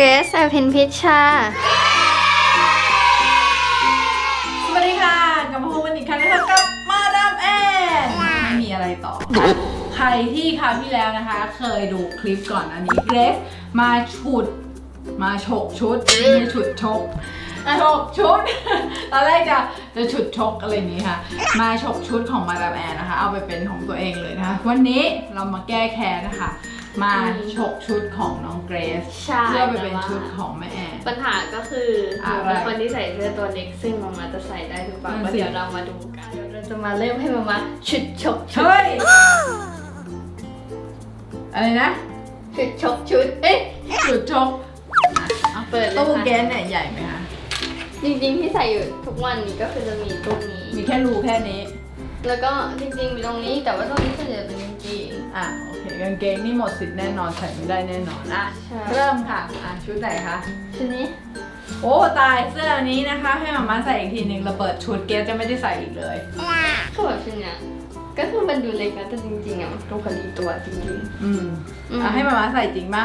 เกรซอภินพิชชา สวัสดีค่ะกลับมาพบกันอีกครั้งนะคะกับมาดามแอนไม่มีอะไรต่อ ใครที่คราวที่แล้วนะคะ เคยดูคลิปก่อนอันนี้เกรซมาฉุด มาฉกชุดไม่ได้ฉุดชก ฉกชุด ตอนแรกจะจะฉุดชกอะไรอย่างนี้ค่ะ มาฉกชุดของมาดามแอนนะคะ เอาไปเป็นของตัวเองเลยนะคะ วันนี้เรามาแก้แค้นนะคะ มาฉกชุดของน้องเกรซใช่เพื่อไปเป็นชุดของแม่แอน ปัญหาก็คือหอะนูไรเป็นคนที่ใส่เสื้อตัวเล็กซึ่งมามาจะใส่ได้หรือเปล่านั่นก็สิ เดี๋ยวเรามาดูกันเดี๋ยวเราจะมาเริ่มให้มามาชุดชกชุดเฮ้ย อะไรนะ ชุดชกชุด เอ๊ะ ฉุดชกเอาเปิดเลยตู้ค่ะ แก๊สเนี่ยใหญ่ไหมคะ จริงๆที่ใส่อยู่ทุกวันนี้ก็คือจะมีตรงนี้ มีแค่รูแค่นี้ แล้วก็จริงๆมีตรงนี้แต่ว่าตรงนี้ส่วนใหญ่เป็นกางเกง อะโอเคกางเกงนี่หมดสิทธิ์แน่นอนใส่ไม่ได้แน่นอนอะใช่ เริ่มค่ะอะชุดไหนคะ ชุดนี้โอ้ตายเสื้ออันนี้นะคะ ให้มาม่าใส่อีกทีหนึ่งเราเปิดชุดเกสจะไม่ได้ใส่อีกเลย คือแบบชุดเนี้ยก็คือมันดูเล็กนะแต่จริงๆอะมันดูพอดีตัวจริงอืมอืมอะให้มาม่าใส่จริงปะ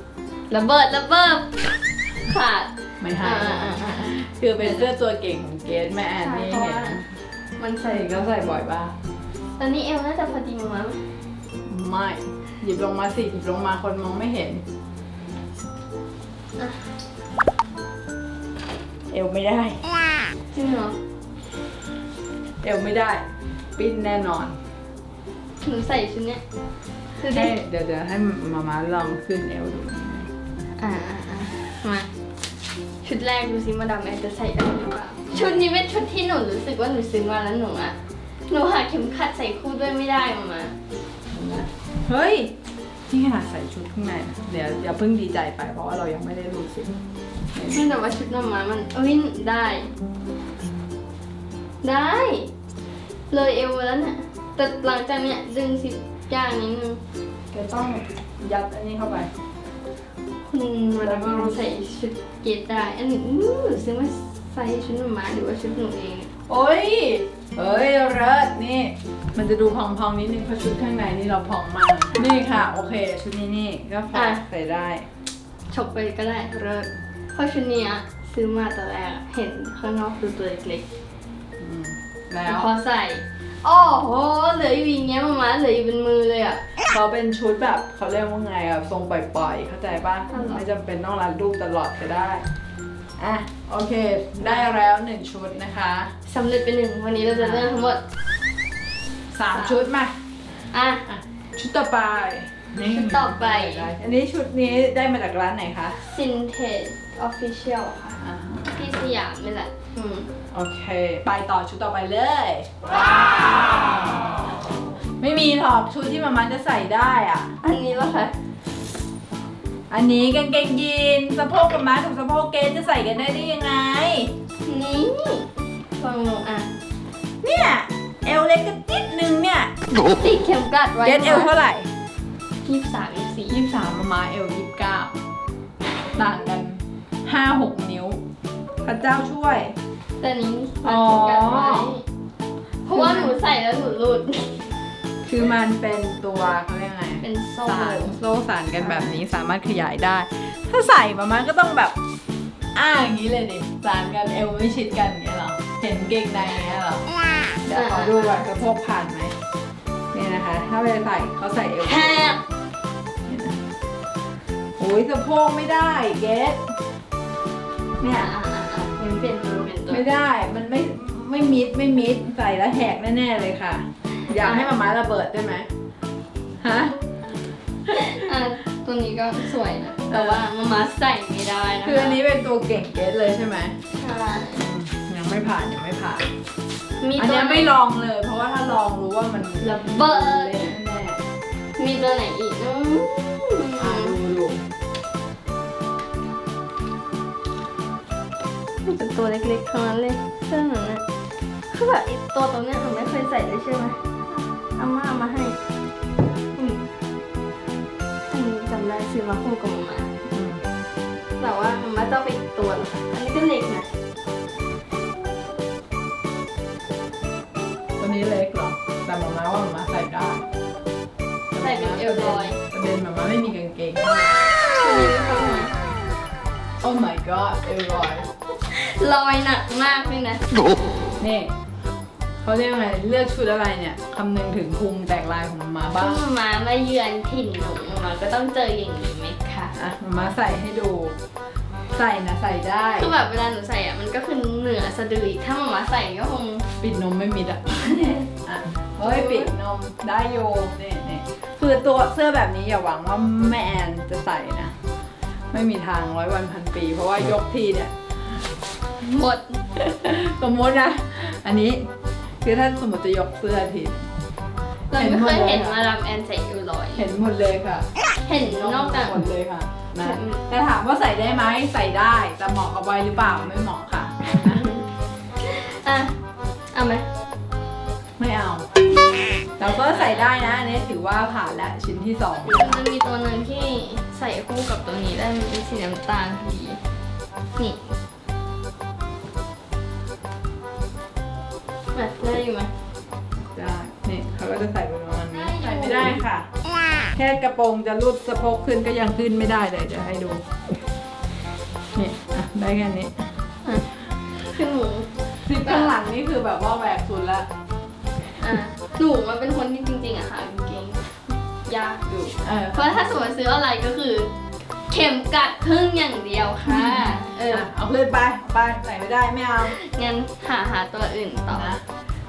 ๆระเบิดระเบิดขาดไม่ให้อ่าอ่าอ่าอ่า คือเป็นเสื้อตัวเก่งของเกสแม่แอนใช่นี่เพราะเห็ว่านมันใส่ใส่ก็ใส่บ่อยป่ะตอนนี้เอวน่าจะพอดีมั้งไม่หยิบลงมาสิหยิบลงมาคนมองไม่เห็นอะเอวไม่ได้จริงเหรอเอวไม่ได้ ปิ้นแน่นอนหนูใส่ชุดเนี้ยคือให้ได้เดี๋ยวเดี๋ยวให้มามาลองขึ้นเอวดูอ่าอ่าอ่ามา ชุดแรกดูซิมาดามแอนจะใส่ได้หรือเปล่าชุดนี้เป็นชุดที่หนูรู้สึกว่าหนูซื้อมาแล้วหนูอะหนูหาเข็มขัดใส่คู่ด้วยไม่ได้มามาเฮ้ยนี่ขนาดใส่ชุดข้างในนะเดี๋ยวอย่าเพิ่งดีใจไปเพราะว่าเรายังไม่ได้รู้สิไม่แต่ว่าชุดมามามันเอ้ยได้ ได้ เลยเอวแล้วเนี่ยแต่หลังจากเนี้ยดึงสิบย่างนิดนึงแกต้องยัดอันนี้เข้าไป คุณมาดามแอนใส่ชุดเกตได้ อันนี้อื้อหนูซื้อมาใส่ชุดมามาหรือว่าชุดหนูเอง โอ้ยเฮ้ยเลิศนี่ มันจะดูพองๆนิดนึงเพราะชุดข้างในนี่เราพองมากนี่ค่ะ โอเค ชุดนี้นี่ก็พอใส่ได้ ฉกไปก็ได้เลิศเพราะชุดเนี้ยซื้อมาตอนแรกอะเห็นข้างนอกดูตัวเล็กอืมๆแล้แต่ว พอใส่ โอ้โหเหลืออยู่อย่างเงี้ยมามาเหลืออยู่เป็นมือเลยอะ เขาเป็นชุดแบบเขาเรียกว่าไงอะทรงปล่อยๆ เข้าใจป่ะ อ๋อเหรอ ไม่จำเป็นต้องรัดรูปตลอดก็ได้ อะ โอเค ได้แล้วหนึ่งชุดนะคะสำเร็จไปหนึ่งวันนี้เราจะเลือกทั้งหมด สามชุดมา อะอะชุดต่อไปนี่ชุดต่อไป อันนี้ชุดนี้ได้มาจากร้านไหนคะ Vintage Official ค่ะอ่าที่สยามนี่แหละอืมโอเค ไปต่อชุดต่อไปเลย ไม่มีหรอกชุดที่มามันจะใส่ได้อะ อันนี้เหรอคะอันนี้กางเกงยีนสะโพกกับม้ากับสะโพกเกสจะใส่กันได้ได้ยังไง นี่ลองดูอะเนี่ยเอวเล็กกันนิดนึงเนี่ยติดเข็มกลัดไว้เกสเอวเท่าไหร่ ยี่สิบสามยี่สิบสี่ยี่สิบสามมามาเอวยี่สิบเก้าต่างกัน ห้าหกนิ้ว พระเจ้าช่วย แต่อันนี้อ๋รัดอเข็มกลัดไว้เพราะว่าหนูใส่แล้วหนูหลุด คือมันเป็นตัวเขาเรียกไงเป็นโซ่ สารโซ่สารกันแบบนี้สามารถขยายได้ ถ้าใส่มามันก็ต้องแบบ อ้าอย่างนี้เลยดิสารกันเอวไม่ชิดกันอย่างเงี้ยเหรอเห็นเกงในอย่างเงี้ยเหรอเดี๋ยวขอดูว่าสะโพกผ่านไหมนี่นะคะ ถ้าไปใส่เขาใส่เอวแฮบนี่นะโอ้ยสะโพกไม่ได้เกส เนี่ยอะอะอะมันเปลี่ยนตัวเปลี่ยนตัว ไม่ได้มันไม่ไม่มิดไม่มิดใส่แล้วแหกแน่ๆเลยค่ะ อยากให้มาม้าระเบิดได้ไหมฮะ อะตัวนี้ก็สวยนะ แต่ว่ามามาใส่ไม่ได้นะคะคืออันนี้เป็นตัวเก่งเกสเลยใช่ไหมใช่อืมยังไม่ผ่านยังไม่ผ่าน มีอันตัวเนี้ยไหนไม่ลองเลย เพราะว่าถ้าลองรู้ว่ามันระเบิดเละแน่มีตัวไหนอีกอืม มีแต่ตัวเล็กๆทั้งนั้นเลยเสื้อหนูเนี่ยคือแบบไอ้ตัวตรงเนี้ยหนูไม่เคยใส่เลยใช่ไหมเอามาเอามาให้อืมอันนี้จำได้ซื้อมาคู่กับหมามาอืมแต่ว่าหมามาจะเอาไปอีกตัวเหรอคะอันนี้ก็เล็กนะตัวนี้เล็กเหรอ แต่หมาม้าว่าหมาม้าใส่ได้ใส่เป็นเอลลอยประเด็นหมาม้าไม่มีกางเกงตัวนี้ไม่เข้ามา Oh my god เอรอย ลอยหนักมากเลยนะ นี่เขาเรียกอะไรเลือกชุดอะไรเนี่ยคำนึงถึงพุงแตกลายของมามาบ้างถ้ามามาเยือนถิ่นหนูมาก็ต้องเจออย่างนี้ไหมคะอะมามาใส่ให้ดู ใส่นะใส่ได้คือแบบเวลาหนูใส่อะมันก็คือเหนือสะดืออีกถ้ามามาใส่ก็คงปิดนมไม่มิดอะอะเฮ้ยปิดนมได้โยนี่นี่คือตัวเสื้อแบบนี้อย่าหวังว่าแม่แอนจะใส่นะ ไม่มีทางร้อยวันพันปี เพราะว่ายกทีเนี่ย หมด สมมตินะ อันนี้คือถ้าสมมติจะยกเสื้อทีเราไม่เคยเห็นมาดามแอนใส่เอวลอย เห็นหมดเลยค่ะ เห็นนอกจากหมดเลยค่ะนะอืมแต่ถามว่าใส่ได้ไหมใส่ได้ แต่เหมาะกับวัยหรือเปล่าไม่เหมาะค่ะนะอะเอาไหมไม่เอาแต่ก็ใส่ได้นะอันนี้ถือว่าผ่านแล้วชิ้นที่สองมันมีตัวหนึ่งที่ใส่คู่กับตัวนี้ได้มันเป็นสีน้ำตาลพอดีนี่ ได้อยู่ไหมได้นี่เขาก็จะใส่ประมาณนี้ได้อยู่ใส่ไม่ได้ค่ะ แค่กระโปรงจะรูดสะโพกขึ้นก็ยังขึ้นไม่ได้เลยเดี๋ยวให้ดูนี่อะได้แค่นี้อะคือหนูซิปข้างหลังนี่คือแบบว่าแหวกสุดละอะหนูมันเป็นคนที่จริงๆอะค่ะกางเกงยากอยู่ เออเพราะถ้าสมมติซื้ออะไรก็คือ เข็มกัดพึ่งอย่างเดียวค่ะ เออ อะเอาขึ้นไปเอาไปใส่ไม่ได้ไม่เอางั้นหาหาตัวอื่นต่อ นะ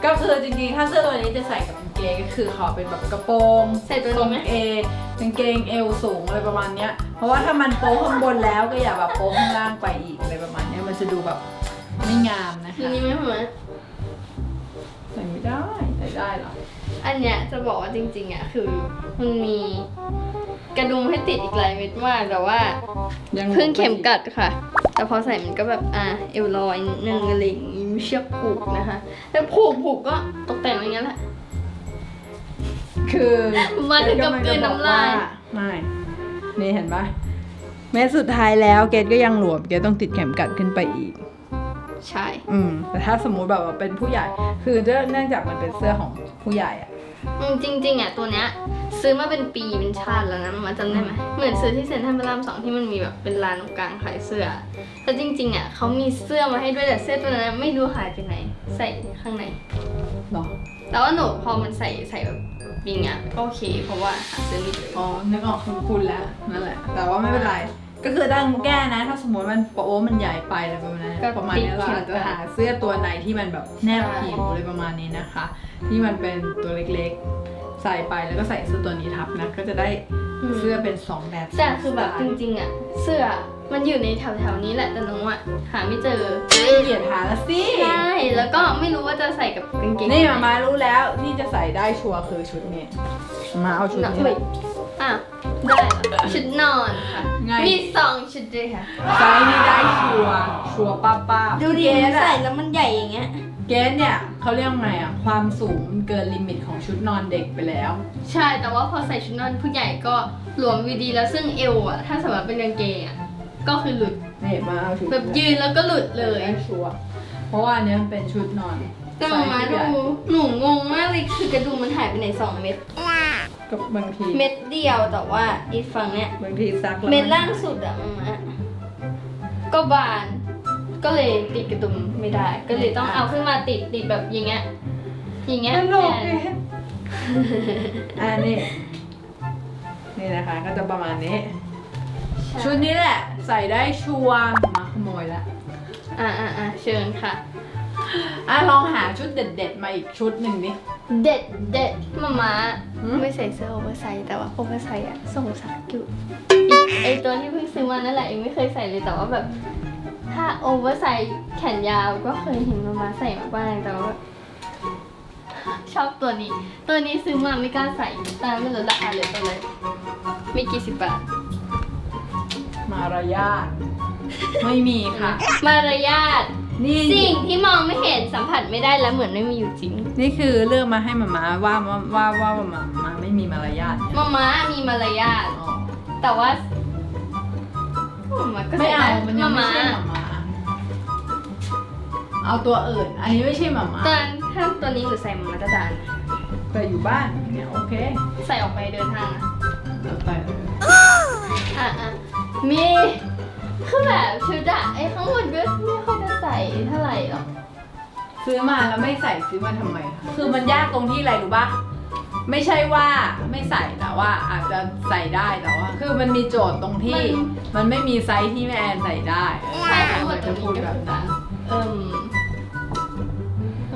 ก็คือจริงๆ ถ้าเสื้อตัวนี้จะใส่กับกางเกงก็คือขอเป็นแบบกระโปรงใส่ตัวนี้ไหมเอกางเกงเอวสูงอะไรประมาณเนี้ย เพราะว่าถ้ามันโป๊ข้างบนแล้วก็อย่าแบบโป๊ข้างล่างไปอีกอะไรประมาณเนี้ยมันจะดูแบบไม่งามนะทีคะ นี้ไม่เหมือนใส่ไม่ได้ ใส่ได้เหรอ อันเนี้ยจะบอกว่าจริงๆอะคือมันมี กระดุมให้ติดอีกหลายเม็ดมากแต่ว่ายังเพิ่งเข็มกัดค่ะ แต่พอใส่มันก็แบบอะเอวลอยนิดนึงอะไรอย่างงี้ไม่เชือกผูกนะคะแต่ผูกผูกก็ตกแต่งอย่างนั้นแหละ คือมาถึงกับกลืนน้ำลายไม่นี่เห็นปะเม็ดสุดท้ายแล้วเกดก็ยังหลวมเกดต้องติดเข็มกัดขึ้นไปอีก ใช่ อืมแต่ถ้าสมมุติแบบว่าเป็นผู้ใหญ่ คือเนื่องจากมันเป็นเสื้อของผู้ใหญ่อะ อืมจริง ๆอะตัวเนี้ยซื้อมาเป็นปีเป็นชาติแล้วนะมาจำได้ไหมเหมือนซื้อที่เซ็นทรัลพระรามสองที่มันมีแบบเป็นร้านตรงกลางขายเสื้อแต่จริง ๆอะเขามีเสื้อมาให้ด้วยแต่เสื้อตัวนั้นไม่รู้หายไปไหน ใส่ข้างในเนาะแต่ว่าหนูพอมันใส่ใส่แบบปีเนี้ยก็โอเค เพราะว่าหาซื้อไม่เจออ๋อนึกออกคุณคุณแล้วนั่นแหละ แต่ว่าไม่เป็นไร ก็คือต้องแก้นะ ถ้าสมมติมันโป๊มันใหญ่ไปอะไรประมาณนั้นประมาณนี้เราอาจจะหาเสื้อตัวไหนที่มันแบบแนบผิวอะไรประมาณนี้นะคะ ที่มันเป็นตัวเล็กๆ ใส่ไปแล้วก็ใส่เสื้อตัวนี้ทับนะ ก็จะได้เสื้อเป็นสองแบบแต่คือแบบจริงๆอะเสื้อมันอยู่ในแถวๆนี้แหละแต่หนูอะหาไม่เจอเกียดหาละสิใช่แล้วก็ไม่รู้ว่าจะใส่กับกางเกงนี่ไหมามารู้แล้วที่จะใส่ได้ชัวร์คือชุดนี้มาเอาชุดนี้ อุ๊ยอะ ได้เหรอชุดนอนค่ะไง มีสองชุดด้วยค่ะ ไซส์นี้ได้ชัวร์ชัวร์ป้าป้าดูดิเกสใส่อะแล้วมันใหญ่อย่างเงี้ยเกสเนี่ยเขาเรียกว่าไงอะความสูงมันเกินลิมิตของชุดนอนเด็กไปแล้ว ใช่ แต่ว่าพอใส่ชุดนอนผู้ใหญ่ก็หลวมวีดีแล้วซึ่งเอวอะ ถ้าสมมติเป็นกางเกงอะ ก็คือหลุด นี่มาเอาชุดแบบยืนแล้วก็หลุดเลยได้ชัวร์เพราะว่าอันเนี้ยมันเป็นชุดนอนแต่หมามาไซส์ดูผู้ใหญ่หนูงงมากเลยคือกระดุมมันหายไปไหนสองเม็ด ก็บางทีเม็ดเดียวแต่ว่าอีกฝั่งเนี้ย บางทีซักแล้วเม็ดนล่างสุดอะมามาก็บาน ก็เลยติดกระดุมไม่ได้ ก็เลยต้องเอาขึ้นมาติดติดแบบอย่างเงี้ยอย่างเงี้ยตลกแทเกนสอ่านี่ นี่นะคะก็จะประมาณนี้ ชุดนี้แหละ ใส่ได้ชัวร์มาขโมยละ อ่าอ่าอ่าเชิญค่ะ อะลองหาชุดเด็ดๆ มาอีกชุดหนึ่งดิ เด็ดเด็ดมามาหืม ไม่ใส่เสื้อโอเวอร์ไซส์แต่ว่าโอเวอร์ไซส์อะส่งสักอยู่อีกไอตัวที่เพิ่งซื้อมานั่นแหละเองไม่เคยใส่เลยแต่ว่าแบบ ถ้าโอเวอร์ไซส์แขนยาวก็เคยเห็นมามาใส่มาบ้างแต่ว่าแบบชอบตัวนี้ ตัวนี้ซื้อมาไม่กล้าใส่ตามไม่รู้ราคาเลยตัวเลยไม่กี่สิบบาทมารยาทไม่มีค่ะ มารยาท นี่สิ่งที่มองไม่เห็นสัมผัสไม่ได้และเหมือนไม่มีอยู่จริงนี่คือเลือกมาให้มามาว่าว่าว่าว่าว่ามามาไม่มีมารยาทเนี่ยมาม้ามีมารยาทอ๋อแต่ว่ามามาก็ไม่ใส่เอาได้มันยังไม่มาใช่ม้าหมามาเอาตัวอื่น อันนี้ไม่ใช่หมามาตอนถ้าตัวนี้หนูใส่มามาตรฐานแต่อยู่บ้านเนี่ยโอเคใส่ออกไปเดินทางนะแล้วแต่เลยอะอะมี คือแบบชุดอะไอ้ข้างบนก็ไม่ค่อยจะใส่เท่าไหร่หรอกซื้อมาแล้วไม่ใส่ซื้อมาทำไมคะคือมันยากตรงที่อะไรรู้ปะไม่ใช่ว่าไม่ใส่แต่ว่าอาจจะใส่ได้แต่ว่าคือมันมีโจทย์ตรงที่ มันไม่มีไซส์ที่แม่แอนใส่ได้ใช่ทั้งหมดตรจะงพูนี้ดก็แบคืบอนั้นเอิ่ม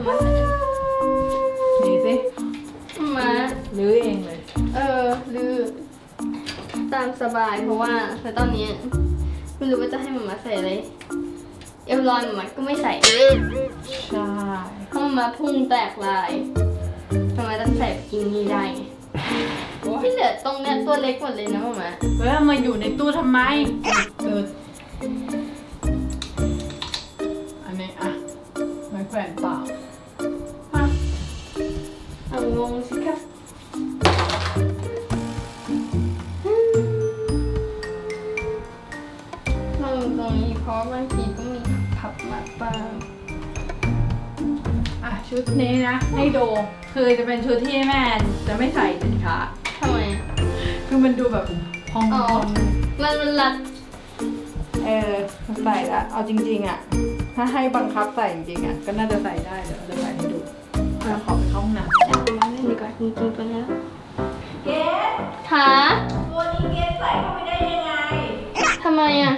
มานี่สิมารื้อเองเลย เออลือตามสบายเพราะว่าในตอนนี้ ไม่รู้ว่าจะให้มันมาใส่อะไร เอลลอยมันก็ไม่ใส่ ใช่เพราะมันมาพุ่งแตกลายทำไมต้องใส่กินนี่ได้ไงที่เหลือตรงเนี้ยตัวเล็กหมดเลยนะมามาแล้วมาอยู่ในตู้ทำไมเอออันนี้อะไม้แขวนเปล่า รงนี้เพราะบางทีก็มีพับมาบ้างอะชุดนี้นะให้ดู คือจะเป็นชุดที่แม่จะไม่ใส่เด็ดขาดทำไมคือมันดูแบบพองอ๋อมันมันรัดเออใส่ละเอาจริงๆอะ ถ้าให้บังคับใส่จริงๆอะก็น่าจะใส่ได้เดี๋ยวเราจะใส่ให้ดูแล้วขอไปเข้าห้องน้ำเอามาเล่นดีกว่าจริงๆตัวนี้แล้วเกสขาตัวนี้เกสใส่เข้าไปได้ยังไงทำไมอะ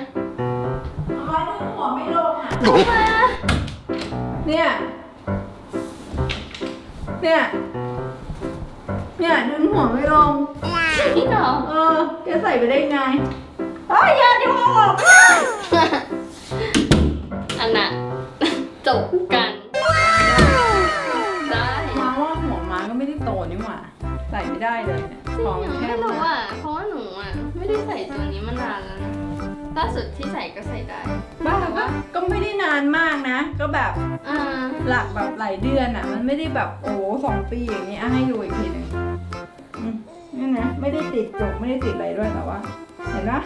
เนี่ย เนี่ย เนี่ยดึงหัวไม่ลงจริงเหรอเออแกใส่ไปได้ไงเอ้ยอย่าดึงหัวออกอันน่ะจบกันได้มาว่าหัวม้าก็ไม่ได้โตนี่หว่า ใส่ไม่ได้เลยเนี่ยจริงของเหรอแคไม่บรู้มาก อะ เพราะว่าหนูอะ ไม่ได้ใส่ตัวนี้มานานแล้วนะ ล่าสุดที่ใส่ก็ใส่ได้บ้าก็ก็ไม่ได้นานมากนะ ก็แบบอ่าหลักแบบหลายเดือนอะ มันไม่ได้แบบโอ้โหสองปีอย่างนี้อะให้ดูอีกทีหนึ่งอืมนี่นะไม่ได้ติดจกไม่ได้ติดอะไรด้วยแต่ว่า เห็นปะ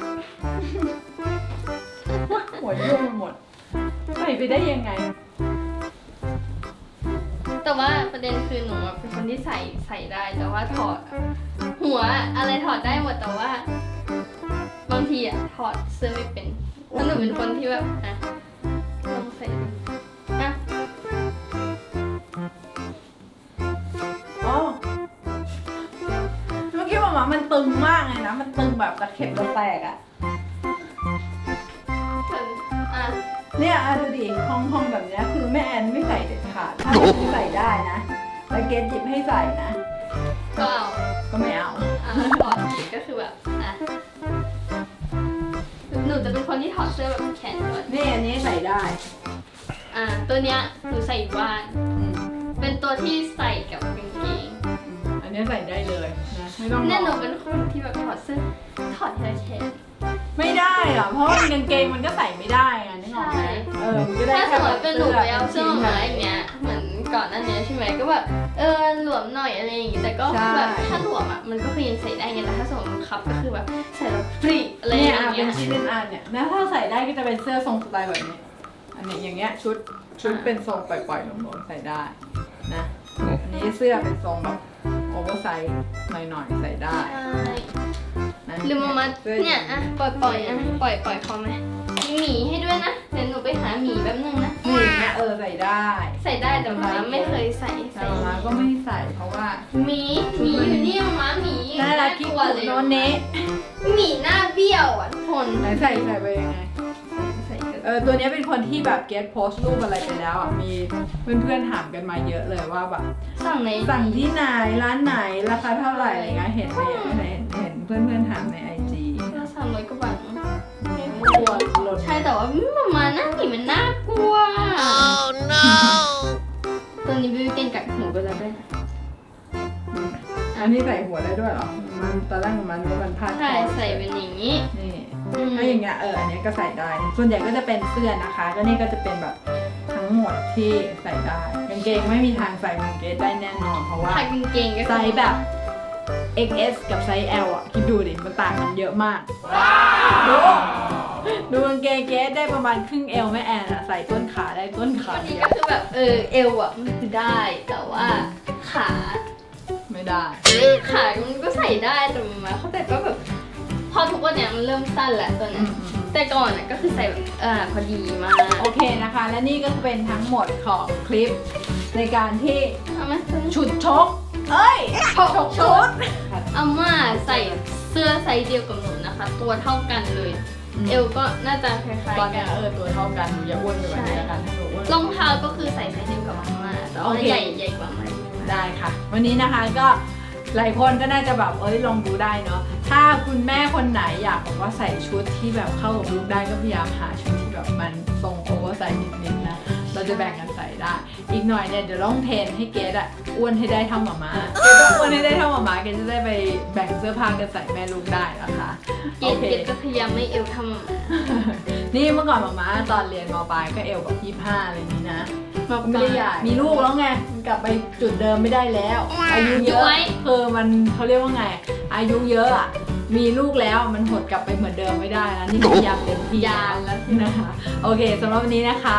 หัวยุ่งหมดใส่ไปได้ยังไง แต่ว่าประเด็นคือหนูอะเป็นคนที่ใส่ใส่ได้แต่ว่าถอดอะหัวอะไรถอดได้หมดแต่ว่า บางทีอะถอดเสื้อไม่เป็นเพราะหนูเป็นคนที่แบบอะลองใส่ดูอะอ๋อเมื่อกี้บอกว่ามันตึงมากเลยนะ มันตึงแบบตะเข็บตะแตกอะเหมือนอะเนี่ยอะดูดิห้องห้องแบบเนี้ยคือแม่แอนไม่ใส่เด็ดขาดถ้าไม่ใส่ได้นะแล้วเกดหยิบให้ใส่นะ ก็เอาก็ไม่เอา อะถอดผิดก็คือแบบอะห นูจะเป็นคนที่ถอดเสื้อแบบแขนก่อนนี่อันนี้ใส่ได้ อะตัวเนี้ยหนูใส่อยู่บ้าน อืมเป็นตัวที่ใส่กับกางเกงอันนี้ใส่ได้เลยนะไม่ต้องรเนี่ยหนูอเป็นคนที่แบบถอดเสื้อถอดทีละแขน ไม่ได้หรอกเพราะว่ากางเกงมันก็ใส่ไม่ได้อะนึกออกไหมใช่ เออมันก็ได้ถ้าสแค่มมติเป็นหนูไปเอาเสื้อมาชิ้นอย่างเงี้ยเหมือน ก่อนหน้านี้ใช่ไหมก็แบบเออหลวมหน่อยอะไรอย่างงี้แต่ก็ใช่ แบบถ้าหลวมอะมันก็คือยังใส่ได้ไงแต่ถ้าสมมติมันคับก็คือแบบใส่แล้วปรีอะไรอเนี่ยย่างอะเป็เงี้นยชิ้นเป็นอันเนี่ยนะถ้าใส่ได้ก็จะเป็นเสื้อทรงสไตล์แบบนี้ อันนี้อย่างเงี้ยชุดชุดเป็นทรงปล่อยๆหลวมๆใส่ได้นะอันนี้เสื้อเป็นทรงแบบโอเวอร์ไซส์หน่อยๆใส่ได้ใช่นะลืมมามาสื้เนี่ยอะปล่อยปล่อยอะปล่อยปล่อยเขาไหมมีหมีให้ด้วยนะเดี๋ยวหนูไปหาหมีแป๊บนึงนะนี่อย่า งเงี้ยเออใส่ได้ใส่ได้แต่มาไม่เคยใส่แต่ใส่มาก็ไม่ใส่เพราะว่าหมีหมีอยู่นี่มาหมีน่ารักที่กลักุวเลยโนเนะหมีหน้าเบี้ยวอะทุกคนไหนใส่ใส่ไปยังไงใส่กันเออตัวเนี้ยเป็นคนที่แบบเก t โพสต์รูปอะไรไปแล้วอะมีเพื่อนๆถามกันมาเยอะเลยว่าแบบสั่งในสั่งที่ไหนร้านไหนราคาเท่าไหร่อะไรเงี้ยเห็นในเห็นเห็นเพื่อนๆถามในไอจีเราสั่งร้อยกว่าบาทมั้งกลัวหล่นใช่แต่ว่ามันมาหน้า นนี้ใส่หัวได้ด้วยเหรอ มันตอนแรกมันก็มันพาดคใช่อใส่เป็นอย่างนี้นี่อืมถ้าอย่างเงี้ยเอออันเนี้ยก็ใส่ได้ ส่วนใหญ่ก็จะเป็นเสื้อนะคะ ก็นี่ก็จะเป็นแบบทั้งหมดที่ใส่ได้กางเกงไม่มีทางใส่กางเกงได้แน่นอนเพราะว่าถ้ากางเกงก็ไซส์แบบ XS กับไซส์ L อะ คิดดูดิ มันต่างกันเยอะมาก ดูดูกางเกงเกสได้ประมาณครึ่งเอวแม่แอนอะใส่ต้นขาได้ต้นขาวันนี้เดียก็วคือแบบเออเอวอะมันคือได้แต่ว่าขา ไม่ได้ ขามันก็ใส่ได้แต่มันมาเขาแต่ก็แบบ พอทุกวันเนี้ยมันเริ่มสั้นแล้วตัวอืเนี้ยมอืมอืมแต่ก่อนน่ะก็คือใส่แบบเออพอดีมากโอเคนะคะ และนี่ก็เป็นทั้งหมดของคลิป ในการที่เอาไหมตัวนี้ฉุดชก เอ้ยชกชกชุด อาม่าใส่เสื้อไซส์เดียวกับหนูนะคะ ตัวเท่ากันเลยเอวก็น่าจะคล้ายๆตอนเนี้กัยนเออตัวเท่ากันหนูอย่าอ้วนไปกว่านี้แล้วกันถ้าหนูอ้วน รองเท้าก็คือใส่ไซส์เดียวกับอาม่าแต่ว่าโอเค ใหญ่ใหญ่กว่าอาม่า ได้ค่ะ วันนี้นะคะก็หลายคนก็น่าจะแบบเอ้ยลองดูได้เนาะถ้าคุณแม่คนไหนอยากแบบว่าใส่ชุดที่แบบเข้ากับลูกได้ก็พยายามหาชุดที่แบบมันทรงโอเวอร์ไซส์นิดๆนะเราจะแบ่งกันใส่ได้ อีกหน่อยเนี่ยเดี๋ยวต้องเทรนให้เกดอะอ้วนให้ได้เท่าหมามาเกดต้องอ้วนให้ได้เท่าหมามาเกดจะได้ไปแบ่งเสื้อผ้ากันใส่แม่ลูกได้นะคะเกดเกดก็พยายามไม่เอวเท่าอาม่านี่เมื่อก่อนหมามาตอนเรียนมปลายก็เอวแบบยี่ห้าอะไรอย่างนี้นะ มาไม่ได้ใหญ่มีลูกแล้วไงมันกลับไปจุดเดิมไม่ได้แล้ว อายุเยอะย้วยคือมันเขาเรียกว่าไง อายุเยอะอะมีลูกแล้วมันหดกลับไปเหมือนเดิมไม่ได้แล้วนี่พยายามเต็มที่ยานแล้วนะคะ โอเคสำหรับวันนี้นะคะ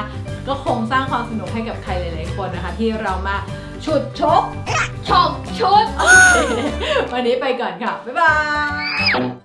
ก็คงสร้างความสนุกให้กับใครหลาย ๆ คนนะคะ ที่เรามาฉุดชกชอบชุดวันนี้ไปก่อนค่ะ บ๊ายบาย